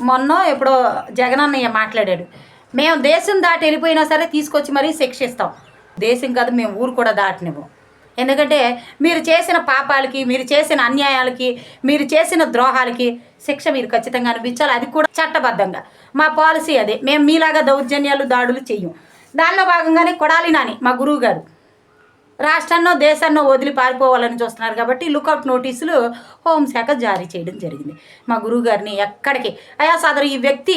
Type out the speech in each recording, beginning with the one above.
మొన్న ఎప్పుడో జగనన్నయ్య మాట్లాడాడు. మేము దేశం దాటి వెళ్ళిపోయినా సరే తీసుకొచ్చి మరీ శిక్షిస్తాం దేశం కాదు మేము ఊరు కూడా దాటనివ్వం. ఎందుకంటే మీరు చేసిన పాపాలకి మీరు చేసిన అన్యాయాలకి మీరు చేసిన ద్రోహాలకి శిక్ష మీరు ఖచ్చితంగా అనిపించాలి. అది కూడా చట్టబద్ధంగా. మా పాలసీ అదే. మేము మీలాగా దౌర్జన్యాలు దాడులు చెయ్యం. దానిలో భాగంగానే కొడాలి నాని మా గురువు గారు రాష్ట్రాన్నో దేశాన్నో వదిలి పారిపోవాలని చూస్తున్నారు కాబట్టి లుకౌట్ నోటీసులు హోంశాఖ జారీ చేయడం జరిగింది. మా గురువు గారిని ఎక్కడికి? అయా సదరు ఈ వ్యక్తి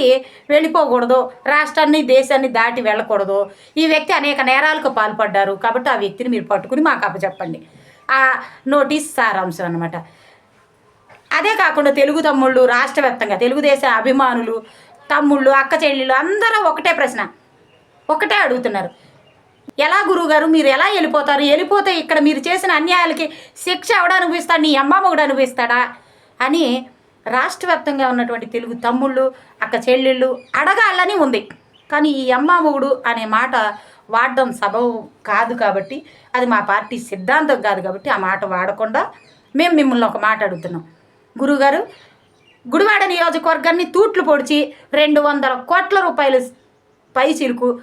వెళ్ళిపోకూడదు. రాష్ట్రాన్ని దేశాన్ని దాటి వెళ్ళకూడదు. ఈ వ్యక్తి అనేక నేరాలకు పాల్పడ్డారు కాబట్టి ఆ వ్యక్తిని మీరు పట్టుకుని మాకు అప్పచెప్పండి. ఆ నోటీస్ సారాంశం అనమాట అదే కాకుండా తెలుగు తమ్ముళ్ళు రాష్ట్ర వ్యాప్తంగా అభిమానులు తమ్ముళ్ళు అక్క చెల్లెళ్ళు అందరూ ఒకటే ప్రశ్న. ఒకటే అడుగుతున్నారు. ఎలా గురువుగారు? మీరు ఎలా వెళ్ళిపోతారు? వెళ్ళిపోతే ఇక్కడ మీరు చేసిన అన్యాయాలకి శిక్ష ఎవడ అనుభవిస్తాడు? నీ అమ్మ మొగుడు అనుభవిస్తాడా? అని రాష్ట్ర వ్యాప్తంగా ఉన్నటువంటి తెలుగు తమ్ముళ్ళు అక్క చెల్లెళ్ళు అడగాలని ఉంది. కానీ ఈ అమ్మ మొగుడు అనే మాట వాడడం సబబు కాదు కాబట్టి అది మా పార్టీ సిద్ధాంతం కాదు కాబట్టి ఆ మాట వాడకుండా మేము మిమ్మల్ని ఒక మాట అడుగుతున్నాం. గురువుగారు గుడివాడ నియోజకవర్గాన్ని తూట్లు పొడిచి రెండు వందల కోట్ల రూపాయలు పై చిరుకు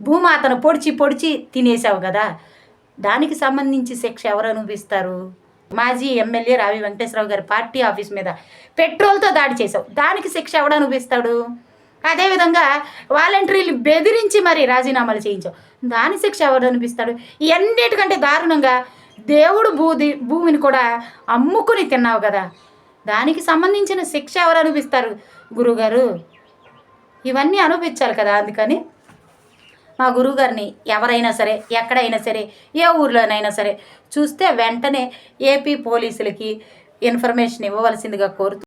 భూమాతను పొడిచి పొడిచి తినేసావు కదా. దానికి సంబంధించి శిక్ష ఎవరు అనుభవిస్తారు? మాజీ ఎమ్మెల్యే రావి వెంకటేశ్వరరావు గారి పార్టీ ఆఫీస్ మీద పెట్రోల్తో దాడి చేసావు దానికి శిక్ష ఎవడు అనుభవిస్తాడు? అదేవిధంగా వాలంటీర్లు బెదిరించి మరి రాజీనామాలు చేయించావు. దాని శిక్ష ఎవరు అనిపిస్తాడు ఇవన్నిటికంటే దారుణంగా దేవుడు భూది భూమిని కూడా అమ్ముకుని తిన్నావు కదా. దానికి సంబంధించిన శిక్ష ఎవరు అనిపిస్తారు గురుగారు? ఇవన్నీ అనుభవించాలి కదా అందుకని మా గురువుగారిని ఎవరైనా సరే ఎక్కడైనా సరే ఏ ఊర్లోనైనా సరే చూస్తే వెంటనే ఏపీ పోలీసులకి ఇన్ఫర్మేషన్ ఇవ్వవలసిందిగా కోరుతూ